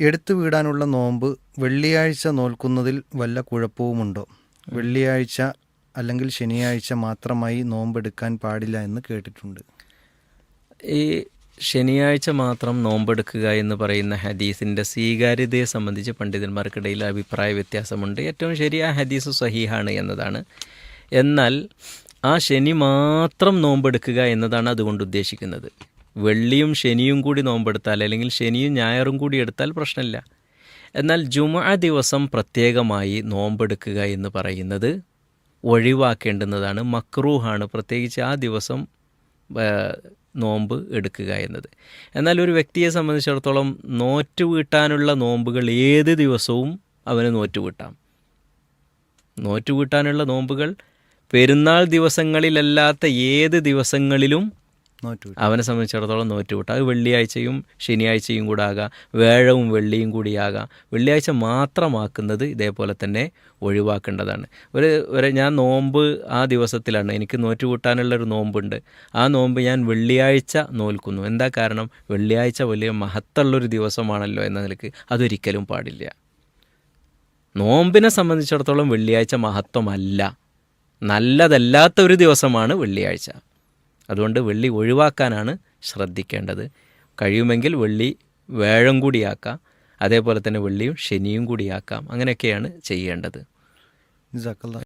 എടുത്തു വീടാനുള്ള നോമ്പ് വെള്ളിയാഴ്ച നോൽക്കുന്നതിൽ വല്ല കുഴപ്പവുമുണ്ടോ? വെള്ളിയാഴ്ച അല്ലെങ്കിൽ ശനിയാഴ്ച മാത്രമായി നോമ്പെടുക്കാൻ പാടില്ല എന്ന് കേട്ടിട്ടുണ്ട്. ഈ ശനിയാഴ്ച മാത്രം നോമ്പെടുക്കുക എന്ന് പറയുന്ന ഹദീസിന്റെ സ്വീകാര്യതയെ സംബന്ധിച്ച് പണ്ഡിതന്മാർക്കിടയിൽ അഭിപ്രായ വ്യത്യാസമുണ്ട്. ഏറ്റവും ശരി ആ ഹദീസ് സഹീഹാണ് എന്നതാണ്. എന്നാൽ ആ ശനി മാത്രം നോമ്പെടുക്കുക എന്നതാണ് അതുകൊണ്ട് ഉദ്ദേശിക്കുന്നത്. വെള്ളിയും ശനിയും കൂടി നോമ്പെടുത്താൽ അല്ലെങ്കിൽ ശനിയും ഞായറും കൂടി എടുത്താൽ പ്രശ്നമില്ല. എന്നാൽ ജുമ ദിവസം പ്രത്യേകമായി നോമ്പെടുക്കുക എന്ന് പറയുന്നത് ഒഴിവാക്കേണ്ടുന്നതാണ് മക്രൂഹാണ് പ്രത്യേകിച്ച് ആ ദിവസം നോമ്പ് എടുക്കുക എന്നത്. എന്നാൽ ഒരു വ്യക്തിയെ സംബന്ധിച്ചിടത്തോളം നോറ്റ് വീട്ടാനുള്ള നോമ്പുകൾ ഏത് ദിവസവും അവന് നോറ്റ് വീട്ടാം. നോറ്റ് വീട്ടാനുള്ള നോമ്പുകൾ പെരുന്നാൾ ദിവസങ്ങളിലല്ലാത്ത ഏത് ദിവസങ്ങളിലും അവനെ സംബന്ധിച്ചിടത്തോളം നോറ്റുകൂട്ട അത് വെള്ളിയാഴ്ചയും ശനിയാഴ്ചയും കൂടെ ആകാം. വേഴവും വെള്ളിയും കൂടിയാകാം വെള്ളിയാഴ്ച മാത്രമാക്കുന്നത് ഇതേപോലെ തന്നെ ഒഴിവാക്കേണ്ടതാണ്. ഒരു ഒരു ഞാൻ നോമ്പ് ആ ദിവസത്തിലാണ്. എനിക്ക് നോറ്റുകൂട്ടാനുള്ളൊരു നോമ്പുണ്ട്. ആ നോമ്പ് ഞാൻ വെള്ളിയാഴ്ച നോൽക്കുന്നു. എന്താ കാരണം? വെള്ളിയാഴ്ച വലിയ മഹത്തുള്ളൊരു ദിവസമാണല്ലോ എന്ന നിലയ്ക്ക് അതൊരിക്കലും പാടില്ല. നോമ്പിനെ സംബന്ധിച്ചിടത്തോളം വെള്ളിയാഴ്ച മഹത്വമല്ല. നല്ലതല്ലാത്ത ഒരു ദിവസമാണ് വെള്ളിയാഴ്ച. അതുകൊണ്ട് വെള്ളി ഒഴിവാക്കാനാണ് ശ്രദ്ധിക്കേണ്ടത്. കഴിയുമെങ്കിൽ വെള്ളി വേഴം കൂടിയാക്കാം അതേപോലെ തന്നെ വെള്ളിയും ശനിയും കൂടിയാക്കാം അങ്ങനെയൊക്കെയാണ് ചെയ്യേണ്ടത്.